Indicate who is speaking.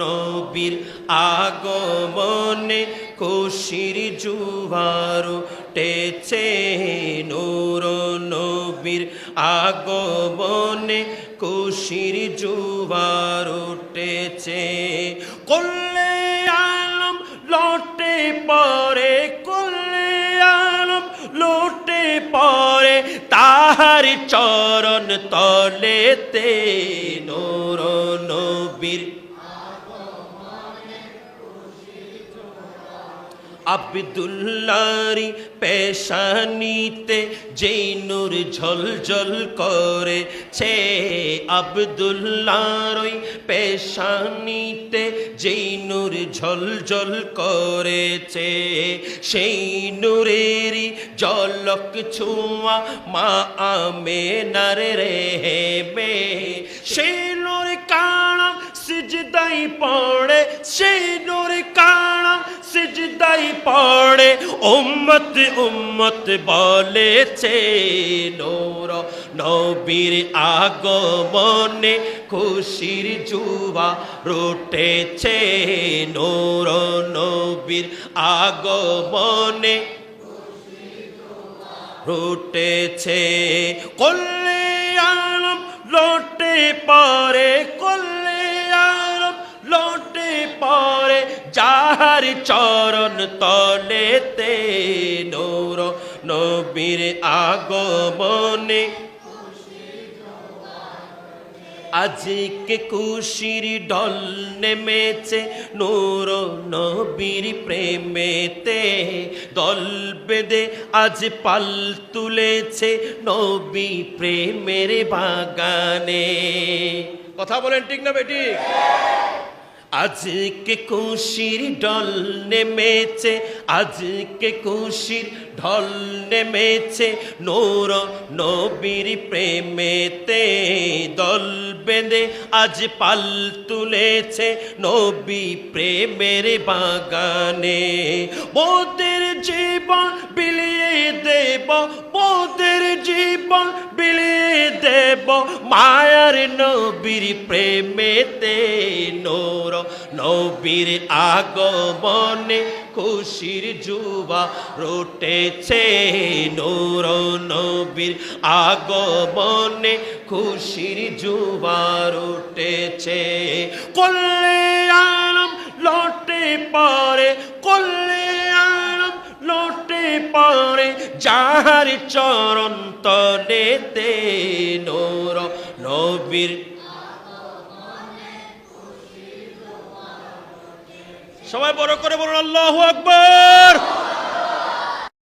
Speaker 1: নবীর আগমনে খুশির জুয়ার টেছে। নূর নবীর আগমনে খুশির জুয়ার উঠেছে করলে আলম লটে পরে করলে আলম লোটে পরে তাহার চরণ তলেতে নূর নবীর আব্দুল্লারি পেশানিতে যেই নূর ঝলঝল করে ছে আব্দুল্লার ওই পেশানিতে যেই নূর ঝলঝল করেছে, সেই নূরেরই জলক ছোঁয়া মা আমেনার রে বে সেই পড়ে সেই নূর কানা সিজদাই পড়ে উম্মত উম্মত বলেছে নূর নবীর আগমনে খুশির জুবা রুটেছে নূর নবীর আগমনে রুটেছে আলম লোটে পরে যাহার চরণ তলেতে নূর নবীর আগমনে। আজকে খুশির ডল নেমেছে নূর নবীর প্রেমেতে। দল বেঁধে আজ পাল তুলেছে নবী প্রেমের বাগানে। কথা বলেন ঠিক না বেটি আজকে খুশির ঢল নেমেছে, আজকে খুশির ঢল নেমেছে। নূর নবীর প্রেমেতে দল বেঁধে আজ পাল তুলেছে নবী প্রেমের বাগানে। বোদের জীবন বিলিয়ে দেব বোদের জীবন বিলিয়ে দেব মায়ার নবীর প্রেমেতে নূর। নবীর আগমনে খুশির যুবা রোটেছে নূর। নবীর আগমনে খুশির যুবা রোটেছে। আলম লটে পরে যাহার চরণ তলেতে নোর নবীর। সবাই বড় করে বলুন আল্লাহ আকবর।